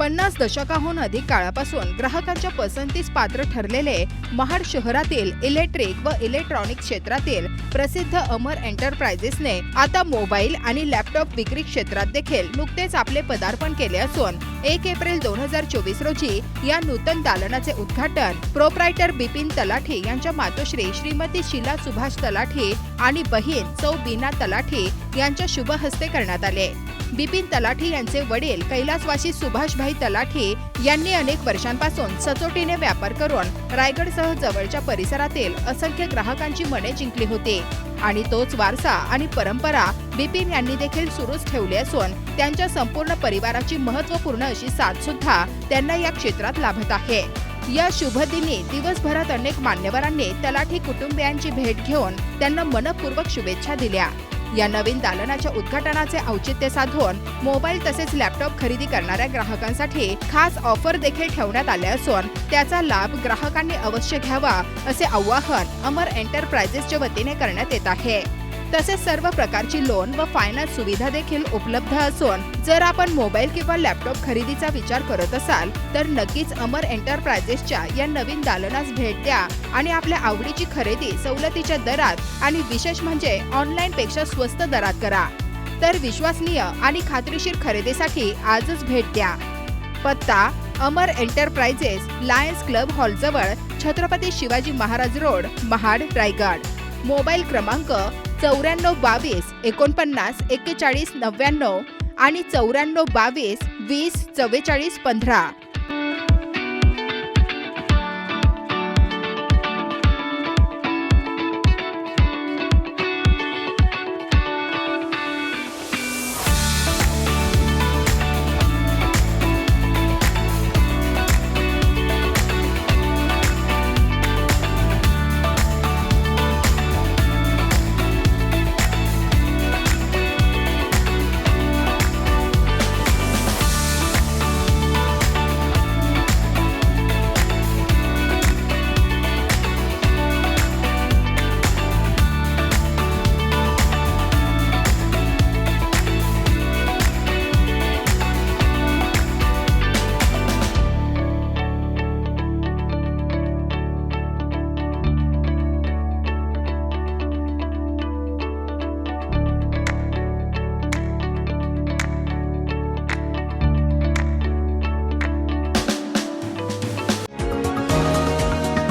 पन्नास दशकाहून अधिक काळापासून ग्राहकांच्या पसंतीस पात्र ठरलेले महाड शहरातील इलेक्ट्रिक व इलेक्ट्रॉनिक क्षेत्रातील प्रसिद्ध अमर एंटरप्राइजेसने आता मोबाईल आणि लॅपटॉप विक्री क्षेत्रात देखील नुकतेच आपले पदार्पण केले असून एक एप्रिल दोन हजार चोवीस रोजी या नूतन दालनाचे उद्घाटन प्रोप्रायटर बिपिन तलाठी यांच्या मातोश्री श्रीमती शिला सुभाष तलाठी आणि बहीण सौ बीना तलाठी यांच्या शुभ हस्ते करण्यात आले. बिपिन तलाठी यांचे वडील कैलासवासी सुभाषभाई तलाठी यांनी अनेक वर्षांपासून सचोटीने व्यापार करून रायगडसह जवळच्या परिसरातील असंख्य ग्राहकांची मने जिंकली होती. आणि तोच वारसा आणि परंपरा बिपिन यांनी देखील सुरूच ठेवली असून त्यांच्या संपूर्ण परिवाराची महत्त्वपूर्ण अशी साथ सुद्धा त्यांना या क्षेत्रात लाभत आहे. या शुभदिनी दिवसभरात अनेक मान्यवरांनी तलाठी कुटुंबियांची भेट घेऊन त्यांना मनपूर्वक शुभेच्छा दिल्या. या नवीन दालनाच्या उद्घाटनाचे औचित्य साधून मोबाईल तसेच लॅपटॉप खरेदी करणाऱ्या ग्राहकांसाठी खास ऑफर देखील ठेवण्यात आले असून त्याचा लाभ ग्राहकांनी अवश्य घ्यावा असे आवाहन अमर एंटरप्राइजेसच्या वतीने करण्यात येत आहे. तसेच सर्व प्रकारची लोन व फायनान्स सुविधा देखील उपलब्ध असून जर आपण मोबाईल किंवा लॅपटॉप खरेदीचा विचार करत असाल तर नक्कीच अमर एंटरप्राइजेसच्या या नवीन दालनास भेट द्या आणि आपल्या आवडीची खरेदी सवलतीच्या दरात आणि विशेष म्हणजे ऑनलाईन पेक्षा स्वस्त दरात करा. तर विश्वसनीय आणि खात्रीशीर खरेदीसाठी आजच भेट द्या. पत्ता अमर एंटरप्राइजेस लायन्स क्लब हॉलजवळ छत्रपती शिवाजी महाराज रोड महाड रायगड. मोबाईल क्रमांक चौऱ्याण्णव बावीस एकोणपन्नास एक्केचाळीस नव्याण्णव आणि चौऱ्याण्णव बावीस वीस चव्वेचाळीस पंधरा.